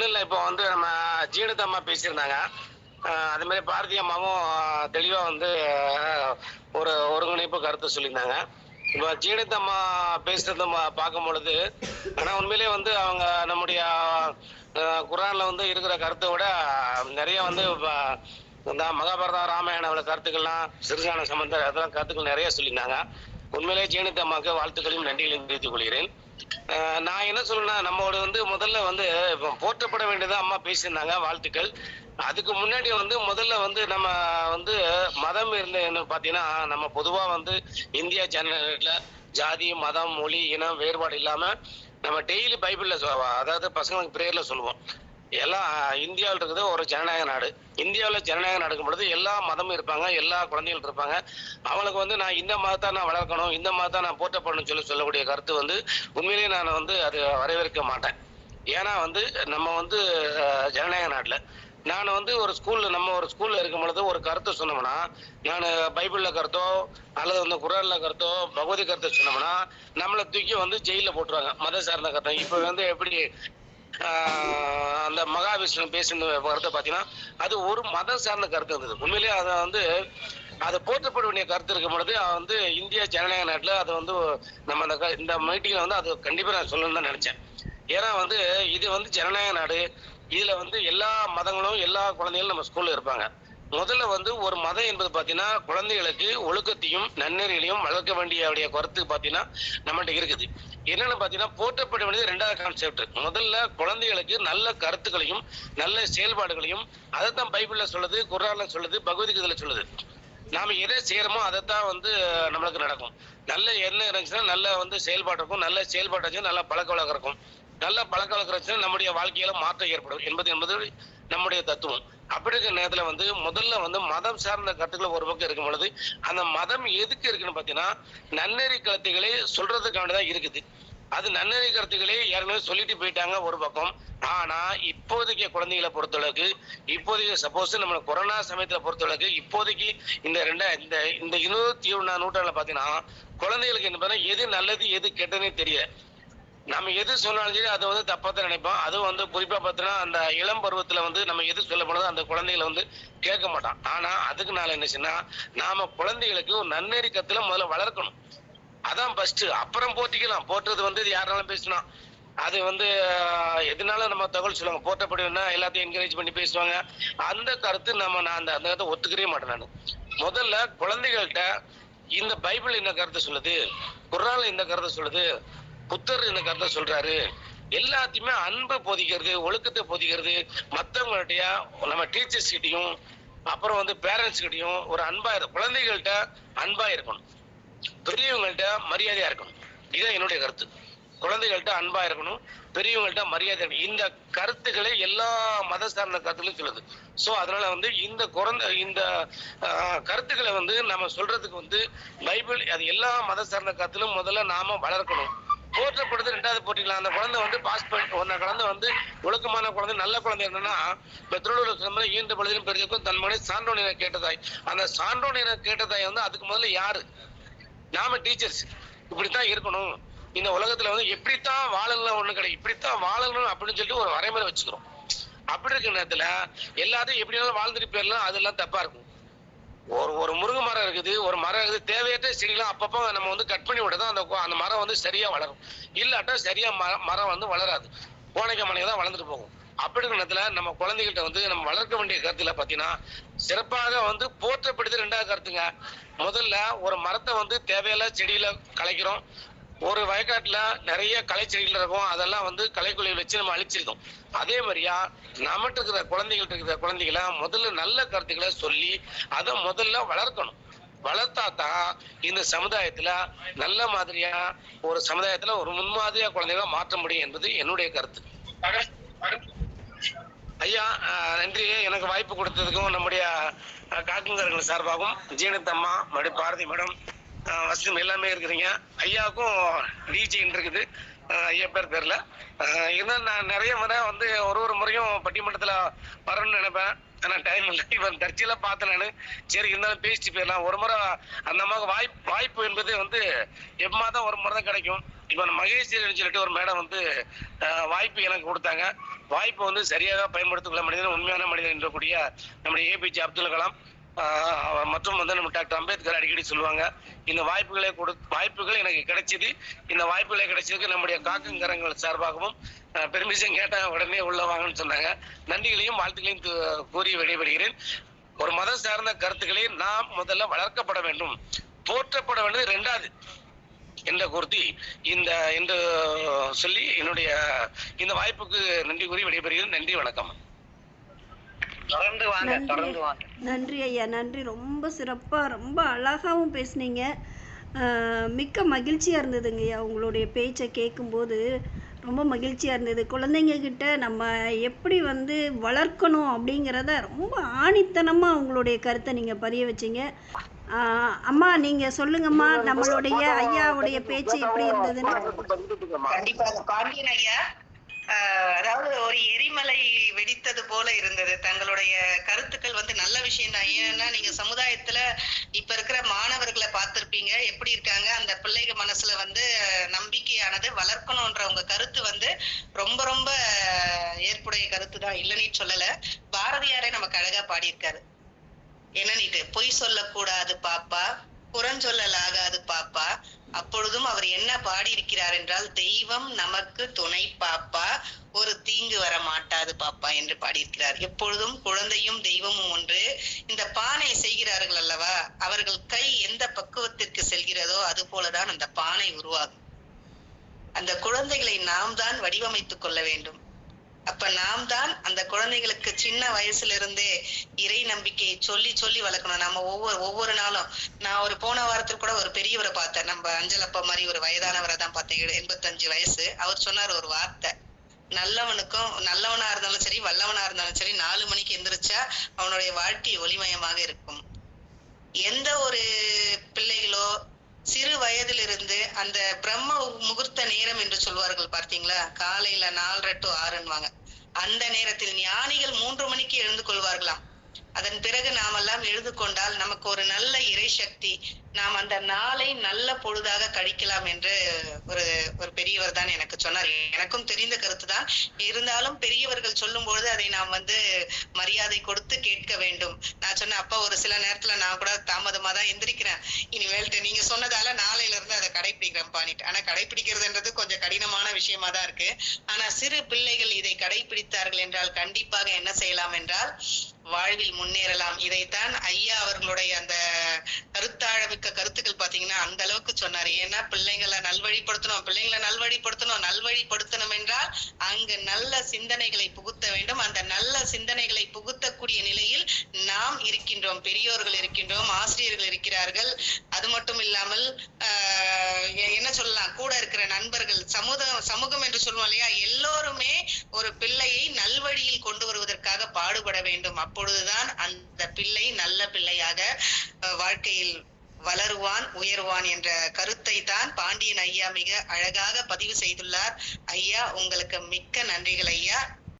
ஒன்றும் இல்லை இப்போ வந்து நம்ம ஜீனத் அம்மா பேசியிருந்தாங்க. அதே அது மாதிரி பாரதி அம்மாவும் தெளிவாக வந்து ஒரு ஒருங்கிணைப்பு கருத்து சொல்லியிருந்தாங்க. இப்போ ஜீனத் அம்மா பேசுறத பார்க்கும் பொழுது ஆனால் உண்மையிலேயே வந்து அவங்க நம்முடைய குரானில் வந்து இருக்கிற கருத்தை விட நிறைய வந்து இந்த மகாபாரதம் ராமாயண உள்ள கருத்துக்கள்லாம் சிறுசான சம்பந்த அதெல்லாம் கருத்துக்கள் நிறைய சொல்லியிருந்தாங்க. உண்மையிலேயே ஜீனத் அம்மாவுக்கு வாழ்த்துக்களையும் நன்றிகளையும் தெரிவித்துக் கொள்கிறேன். நான் என்ன சொல்லணும்னா நம்மளோட வந்து முதல்ல வந்து போற்றப்பட வேண்டியது அம்மா பேசியிருந்தாங்க வாழ்த்துக்கள். அதுக்கு முன்னாடி வந்து முதல்ல வந்து நம்ம வந்து மதம் இருந்ததுன்னு பார்த்தீங்கன்னா நம்ம பொதுவாக வந்து இந்தியா சேனல்ல ஜாதி மதம் மொழி இனம் வேறுபாடு இல்லாமல் நம்ம டெய்லி பைபிளில் அதாவது பசங்களுக்கு பிரேயரில் சொல்லுவோம். எல்லாம் இந்தியாவில் இருக்கிறது ஒரு ஜனநாயக நாடு. இந்தியாவில் ஜனநாயக நடக்கும் பொழுது எல்லா மதமும் இருப்பாங்க எல்லா குழந்தைகளும் இருப்பாங்க. அவங்களுக்கு வந்து நான் இந்த மதத்தை நான் வளர்க்கணும் இந்த மதத்தை நான் போற்றப்படணும்னு சொல்லி சொல்லக்கூடிய கருத்து வந்து உண்மையிலேயே நான் வந்து அது வரவேற்க மாட்டேன். ஏன்னா வந்து நம்ம வந்து ஜனநாயக நாட்டில். நான் வந்து ஒரு ஸ்கூல்ல நம்ம ஒரு ஸ்கூல்ல இருக்கும் பொழுது ஒரு கருத்தை சொன்னோம்னா நான் பைபிள்ல கருத்தோ அல்லது வந்து குரான்ல கருத்தோ பகவதி கருத்தை சொன்னோம்னா நம்மளை தூக்கி வந்து ஜெயில போட்டுருவாங்க மத சார்ந்த கருத்தம் இப்போ வந்து எப்படி அந்த மகாவிஷ்ணு பேசின கருத்தை பார்த்தீங்கன்னா அது ஒரு மதம் சார்ந்த கருத்து இருந்தது. உண்மையிலேயே அதை வந்து அதை போற்றப்பட வேண்டிய கருத்து இருக்கும் பொழுது வந்து இந்தியா ஜனநாயக நாட்டில் அது வந்து நம்ம அந்த க- இந்த மீட்டிங்கில் வந்து அது கண்டிப்பாக நான் சொல்லணும்னு தான் நினச்சேன். ஏன்னா வந்து இது வந்து ஜனநாயக நாடு. இதில் வந்து எல்லா மதங்களும் எல்லா குழந்தைகளும் நம்ம ஸ்கூலில் இருப்பாங்க. முதல்ல வந்து ஒரு மதம் என்பது பார்த்தீங்கன்னா குழந்தைகளுக்கு ஒழுக்கத்தையும் நன்னெறிகளையும் வளர்க்க வேண்டிய உடைய கருத்து பார்த்தீங்கன்னா நம்மகிட்ட இருக்குது. என்னன்னு பார்த்தீங்கன்னா போற்றப்பட வேண்டியது ரெண்டாவது கான்செப்ட் முதல்ல குழந்தைகளுக்கு நல்ல கருத்துக்களையும் நல்ல செயல்பாடுகளையும் அதைத்தான் பைபிள்ல சொல்லுது குரானில் சொல்லுது பகவத்கீதையில சொல்லுது. நாம எதை செய்யறோமோ அதைத்தான் வந்து நம்மளுக்கு நடக்கும். நல்ல எண்ணம் இருந்துச்சுன்னா நல்ல வந்து செயல்பாடு இருக்கும். நல்ல செயல்பாடு இருந்துச்சுன்னா நல்ல பழக்க வழக்கம் இருக்கும். நல்ல பழக்க வழக்கம் இருந்துச்சுன்னா நம்முடைய வாழ்க்கையில மாற்றம் ஏற்படும் என்பது என்பது நம்முடைய தத்துவம். அப்படி இருக்கிற நேரத்தில் வந்து முதல்ல வந்து மதம் சார்ந்த கருத்துக்களை ஒரு பக்கம் இருக்கும் பொழுது அந்த மதம் எதுக்கு இருக்குன்னு பார்த்தீங்கன்னா நன்னெறி கருத்துக்களை சொல்றதுக்காக தான் இருக்குது. அது நன்னெறி கருத்துக்களே ஏற்கனவே சொல்லிட்டு போயிட்டாங்க ஒரு பக்கம். ஆனா இப்போதைக்கு குழந்தைகளை பொறுத்தளவுக்கு இப்போதைக்கு சப்போஸ் நம்ம கொரோனா சமயத்துல பொறுத்தளவுக்கு இப்போதைக்கு இந்த ரெண்டா இந்த இந்த இருபத்தி ஒண்ணாம் நூற்றாண்டுல பாத்தீங்கன்னா குழந்தைகளுக்கு என்ன பண்ண எது நல்லது எது கெட்டதுன்னு தெரியல. நம்ம எது சொன்னாலும் சரி அதை வந்து தப்பாக தான் நினைப்போம். அதுவும் வந்து குறிப்பா பார்த்தோன்னா அந்த இளம் பருவத்துல வந்து நம்ம எது சொல்ல போனதோ அந்த குழந்தைகளை வந்து கேட்க மாட்டான். ஆனா அதுக்கு நாள் என்னச்சுன்னா நாம குழந்தைகளுக்கு ஒரு நன்னெறி முதல்ல வளர்க்கணும். அதான் ஃபஸ்ட்டு அப்புறம் போட்டிக்கலாம் போட்டது வந்து இது யாருனாலும் பேசணும் அது வந்து ஆஹ், எதனால நம்ம தகவல் சொல்லுவாங்க. போட்டப்படுவேன்னா எல்லாத்தையும் என்கரேஜ் பண்ணி பேசுவாங்க. அந்த கருத்து நம்ம நான் அந்த அந்த கருத்தை ஒத்துக்கவே மாட்டேன் நான். முதல்ல குழந்தைகள்கிட்ட இந்த பைபிள் என்ன கருத்தை சொல்லுது? குர்ஆன்ல இந்த கருத்தை சொல்லுது? புத்தர் என்ன கருத்தை சொல்றாரு. எல்லாத்தையுமே அன்பை போதிக்கிறது ஒழுக்கத்தை போதிக்கிறது மற்றவங்கள்ட்ட நம்ம டீச்சர்ஸ் கிட்டையும் அப்புறம் வந்து பேரண்ட்ஸ் கிட்டையும் ஒரு அன்பா இரு- குழந்தைகள்கிட்ட அன்பா இருக்கணும். பெரியவங்கள்ட்ட மரியாதையா இருக்கணும். இதுதான் என்னுடைய கருத்து. குழந்தைகள்கிட்ட அன்பா இருக்கணும் பெரியவங்கள்ட்ட மரியாதை இருக்கணும். இந்த கருத்துக்களை எல்லா மத சார்ந்த கருத்துக்களும் சொல்லுது. ஸோ அதனால வந்து இந்த குழந்த இந்த கருத்துக்களை வந்து நம்ம சொல்றதுக்கு வந்து பைபிள் அது எல்லா மத சார்ந்த கருத்திலும் முதல்ல நாம வளர்க்கணும். போற்றப்படுது ரெண்டாவது போட்டிக்கலாம் அந்த குழந்தை வந்து பாஸ் பண்ணி ஒன்ன குழந்தை வந்து ஒழுக்கமான குழந்தை நல்ல குழந்தை என்னன்னா பெற்றோர்கள் சொன்ன ஈன்ற பொழுதிலும் பெரியக்கும் தன் மகனை சான்றோன் என கேட்டதாய். அந்த சான்றோன் என கேட்டதாய் வந்து அதுக்கு முதல்ல யாரு? நாம டீச்சர்ஸ். இப்படித்தான் இருக்கணும். இந்த உலகத்துல வந்து எப்படித்தான் வாழலாம் ஒண்ணு கிடையாது. இப்படித்தான் வாழணும் அப்படின்னு சொல்லிட்டு ஒரு வரைமுறை வச்சுக்கிறோம். அப்படி இருக்கிற நேரத்துல எல்லாத்தையும் எப்படி வேணாலும் வாழ்ந்துட்டு போயிடலாம். அதெல்லாம் தப்பா இருக்கும். ஒரு ஒரு முருங்கை மரம் இருக்குது ஒரு மரம் இருக்குது தேவையற்ற செடிலாம் அப்பப்போ நம்ம வந்து கட் பண்ணி விட்டதான் அந்த அந்த மரம் வந்து சரியா வளரும். இல்லாட்டா சரியா மரம் மரம் வந்து வளராது. கோணைக்க மலையை தான் வளர்ந்துட்டு போகும். அப்படி இருக்கிற நம்ம குழந்தைகிட்ட வந்து நம்ம வளர்க்க வேண்டிய கருத்துல பார்த்தீங்கன்னா சிறப்பாக வந்து போற்றப்படுது ரெண்டாவது கருத்துங்க. முதல்ல ஒரு மரத்தை வந்து தேவையில்ல செடியில கலைக்கிறோம். ஒரு வயக்காட்டில் நிறைய களை செடிகள் இருக்கும். அதெல்லாம் வந்து களைக்குழியை வச்சு நம்ம அழிச்சிருக்கோம். அதே மாதிரியா நம்மகிட்ட இருக்கிற குழந்தைகள்ட்ட இருக்கிற குழந்தைகளை முதல்ல நல்ல கருத்துக்களை சொல்லி அதை முதல்ல வளர்க்கணும். வளர்த்தா தான் இந்த சமுதாயத்துல நல்ல மாதிரியா ஒரு சமுதாயத்துல ஒரு முன்மாதிரியா குழந்தைகளை மாற்ற முடியும் என்பது என்னுடைய கருத்து. ஐயா நன்றி. எனக்கு வாய்ப்பு கொடுத்ததுக்கும் நம்முடைய அஹ், காக்குங்கர்கள் சார்பாகவும் ஜீனத்தம்மா மறுபடி பாரதி மேடம் வசதி எல்லாமே இருக்கிறீங்க. ஐயாவுக்கும் டிஜின் இருக்குது ஐயா பேர் தெரியல. இருந்தாலும் நான் நிறைய முறை வந்து ஒரு ஒரு முறையும் பட்டிமன்றத்தில் வரணும்னு நினைப்பேன். ஆனால் டைம் இல்லை. இவன் தர்ச்சியெல்லாம் பார்த்தேன் நான். சரி இருந்தாலும் பேசிட்டு போயிடலாம். ஒரு முறை அந்த அம்மாவுக்கு வாய்ப்பு வாய்ப்பு என்பது வந்து எம்மா தான் ஒரு முறை தான் கிடைக்கும். இப்போ மகேஸ்வரன் சொல்லிட்டு ஒரு மேடம் வந்து வாய்ப்பு எனக்கு கொடுத்தாங்க. வாய்ப்பை வந்து சரியாக பயன்படுத்திக்கொள்ள மனிதன் உண்மையான மனிதன் என்றக்கூடிய நம்முடைய ஏபிஜே அப்துல் கலாம். மற்றும் வந்து நம்ம டாக்டர் அம்பேத்கர் அடிக்கடி சொல்லுவாங்க இந்த வாய்ப்புகளை கொடு வாய்ப்புகள் எனக்கு கிடைச்சது. இந்த வாய்ப்புகளை கிடைச்சதுக்கு நம்முடைய காக்கங்கரங்கள் சார்பாகவும் பெர்மிஷன் கேட்டால் உடனே உள்ள வாங்கன்னு சொன்னாங்க. நன்றிகளையும் வாழ்த்துக்களையும் கூறி விடைபெறுகிறேன். ஒரு மதம் சார்ந்த கருத்துக்களை நாம் முதல்ல வளர்க்கப்பட வேண்டும். போற்றப்பட வேண்டியது ரெண்டாவது. என்ற கூர்த்தி இந்த என்று சொல்லி என்னுடைய இந்த வாய்ப்புக்கு நன்றி கூறி விடைபெறுகிறேன். நன்றி வணக்கம். தொடர்ந்து வாங்க நன்றி. தொடர்ந்து வாங்க. நன்றி ஐயா நன்றி. ரொம்ப சிறப்பாக ரொம்ப அழகாகவும் பேசுனீங்க. ஆஹ் மிக்க மகிழ்ச்சியாக இருந்ததுங்க ஐயா உங்களுடைய பேச்சை கேட்கும்போது ரொம்ப மகிழ்ச்சியாக இருந்தது. குழந்தைங்க கிட்ட நம்ம எப்படி வந்து வளர்க்கணும் அப்படிங்கிறத ரொம்ப ஆணித்தனமாக உங்களுடைய கருத்தை நீங்கள் பதிய வச்சீங்க. ஆஹ் அம்மா நீங்கள் சொல்லுங்கம்மா நம்மளுடைய ஐயாவுடைய பேச்சு எப்படி இருந்ததுன்னு. கண்டிப்பாக பாண்டியன் ஐயா அதாவது ஒரு எரிமலை வெடித்தது போல இருந்தது. தங்களுடைய கருத்துக்கள் வந்து நல்ல விஷயம் தான். ஏன்னா நீங்க சமுதாயத்துல இப்ப இருக்கிற மாணவர்களை பார்த்திருப்பீங்க. எப்படி இருக்காங்க? அந்த பிள்ளைங்க மனசுல வந்து நம்பிக்கையானது வளர்க்கணும்ன்ற உங்க கருத்து வந்து ரொம்ப ரொம்ப ஏற்புடைய கருத்து தான். இல்லைன்னு சொல்லல. பாரதியாரே நமக்கு அழகா பாடியிருக்காரு. என்னன்னுட்டு பொய் சொல்லக்கூடாது பாப்பா. புறஞ்சொல்லலாக அப்பொழுதும் அவர் என்ன பாடியிருக்கிறார் என்றால் தெய்வம் நமக்கு துணை பாப்பா ஒரு தீங்கு வர மாட்டாது பாப்பா என்று பாடியிருக்கிறார். எப்பொழுதும் குழந்தையும் தெய்வமும் ஒன்று. இந்த பானை செய்கிறார்கள் அல்லவா? அவர்கள் கை எந்த பக்குவத்திற்கு செல்கிறதோ அது போலதான் அந்த பானை உருவாகும். அந்த குழந்தைகளை நாம் தான் வடிவமைத்துக் கொள்ள வேண்டும். அப்ப நாம் தான் அந்த குழந்தைகளுக்கு சின்ன வயசுல இருந்தே இறை நம்பிக்கையை சொல்லி சொல்லி வளர்க்கணும். நம்ம ஒவ்வொரு ஒவ்வொரு நாளும் நான் ஒரு போன வாரத்தில் கூட ஒரு பெரியவரை பார்த்தேன். நம்ம அஞ்சலப்பா மாதிரி ஒரு வயதானவரை தான் பார்த்தேன். எண்பத்தஞ்சு வயசு. அவர் சொன்னார் ஒரு வார்த்தை. நல்லவனுக்கும் நல்லவனா இருந்தாலும் சரி வல்லவனா இருந்தாலும் சரி நாலு மணிக்கு எந்திரிச்சா அவனுடைய வாழ்க்கை ஒளிமயமாக இருக்கும். எந்த ஒரு பிள்ளைகளோ சிறு வயதிலிருந்து அந்த பிரம்ம முகூர்த்த நேரம் என்று சொல்வார்கள் பார்த்தீங்களா? காலையில நாலரை டு ஆறுன்னுவாங்க. அந்த நேரத்தில் ஞானிகள் மூன்று மணிக்கு எழுந்து கொள்வார்களாம். அதன் பிறகு நாமெல்லாம் எழுது கொண்டால் நமக்கு ஒரு நல்ல இறை சக்தி. நாம் அந்த நாளை நல்ல பொழுதாக கழிக்கலாம் என்று ஒரு ஒரு பெரியவர் தான் எனக்கு சொன்னார். எனக்கும் தெரிந்த கருத்து தான். இருந்தாலும் பெரியவர்கள் சொல்லும் பொழுது அதை நாம் வந்து மரியாதை கொடுத்து கேட்க வேண்டும். நான் சொன்னேன் அப்பா ஒரு சில நேரத்துல நான் கூட தாமதமா தான் எந்திரிக்கிறேன். இனிமேல்ட்டு நீங்க சொன்னதால நாளையில இருந்து அதை கடைபிடிக்கிறேன் பாணிட்டு. ஆனா கடைபிடிக்கிறதுன்றது கொஞ்சம் கடினமான விஷயமா தான் இருக்கு. ஆனா சிறு பிள்ளைகள் இதை கடைபிடித்தார்கள் என்றால் கண்டிப்பாக என்ன செய்யலாம் என்றால் வாழ்வில் முன் முன்னேறலாம். இதைத்தான் ஐயா அவர்களுடைய அந்த கருத்தாழமிக்க கருத்துக்கள் பாத்தீங்கன்னா அந்த அளவுக்கு சொன்னாரு. ஏன்னா பிள்ளைங்களை நல்வழிப்படுத்தணும் பிள்ளைங்களை நல்வழிப்படுத்தணும் நல்வழிப்படுத்தணும் என்றால் அவர்களுக்கு நல்ல சிந்தனைகளை புகுத்த வேண்டும். அந்த நல்ல சிந்தனைகளை புகுத்தக்கூடிய நிலையில் நாம் இருக்கின்றோம். பெரியோர்கள் இருக்கின்றோம் ஆசிரியர்கள் இருக்கிறார்கள். அது மட்டும் இல்லாமல் என்ன சொல்லலாம்? கூட இருக்கிற நண்பர்கள் சமூகம் சமூகம் என்று சொல்லுவோம் இல்லையா? எல்லோருமே ஒரு பிள்ளையை நல்வழியில் கொண்டு வருவதற்காக பாடுபட வேண்டும். அப்பொழுதுதான் அந்த பிள்ளை நல்ல பிள்ளையாக வாழ்க்கையில் வளருவான் உயருவான் என்ற கருத்தை தான் பாண்டியன் ஐயா மிக அழகாக பதிவு செய்துள்ளார். ஐயா உங்களுக்கு மிக்க நன்றிகள் ஐயா.